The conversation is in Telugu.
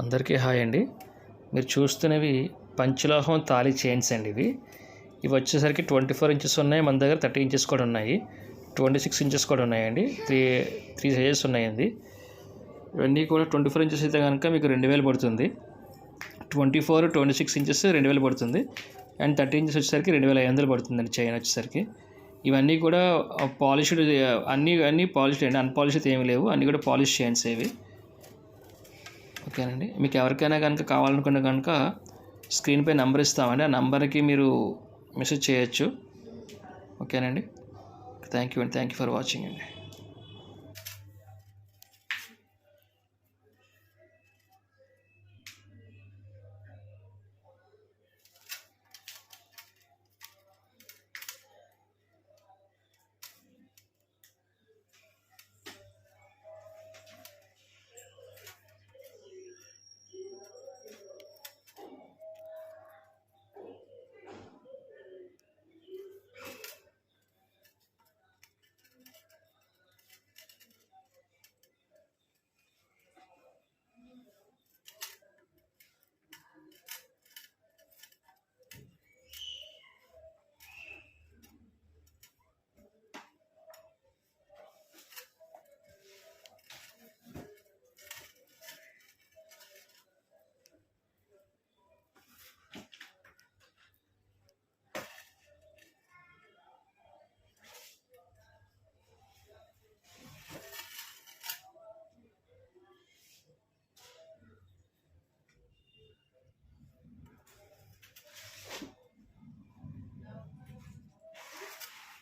అందరికీ హాయ్ అండి. మీరు చూస్తున్నవి పంచలోహం తాళి చైన్స్ అండి ఇవి. ఇవి వచ్చేసరికి ట్వంటీ ఫోర్ ఇంచెస్ ఉన్నాయి. మన దగ్గర థర్టీ ఇంచెస్ కూడా ఉన్నాయి. ట్వంటీ సిక్స్ ఇంచెస్ కూడా ఉన్నాయండి. త్రీ త్రీ సైజెస్ ఉన్నాయండి. ఇవన్నీ కూడా ట్వంటీ ఫోర్ ఇంచెస్ అయితే కనుక మీకు రెండు వేలు పడుతుంది. Twenty four twenty six inches రెండు వేలు పడుతుంది. అండ్ థర్టీ ఇంచెస్ వచ్చేసరికి రెండు వేల ఐదు వందలు పడుతుందండి చైన్ వచ్చేసరికి. ఇవన్నీ కూడా పాలిష్డ్ అన్నీ అన్నీ పాలిష్డ్ అండి. అన్పాలిష్డ్ ఏమి లేవు. అన్నీ కూడా పాలిష్ చైన్స్ ఇవి. ఓకేనండి. మీకు ఎవరికైనా కనుక కావాలనుకున్న కనుక స్క్రీన్పై నెంబర్ ఇస్తామండి. ఆ నెంబర్కి మీరు మెసేజ్ చేయొచ్చు. ఓకేనండి. థ్యాంక్ యూ అండి. థ్యాంక్ యూ ఫర్ వాచింగ్ అండి.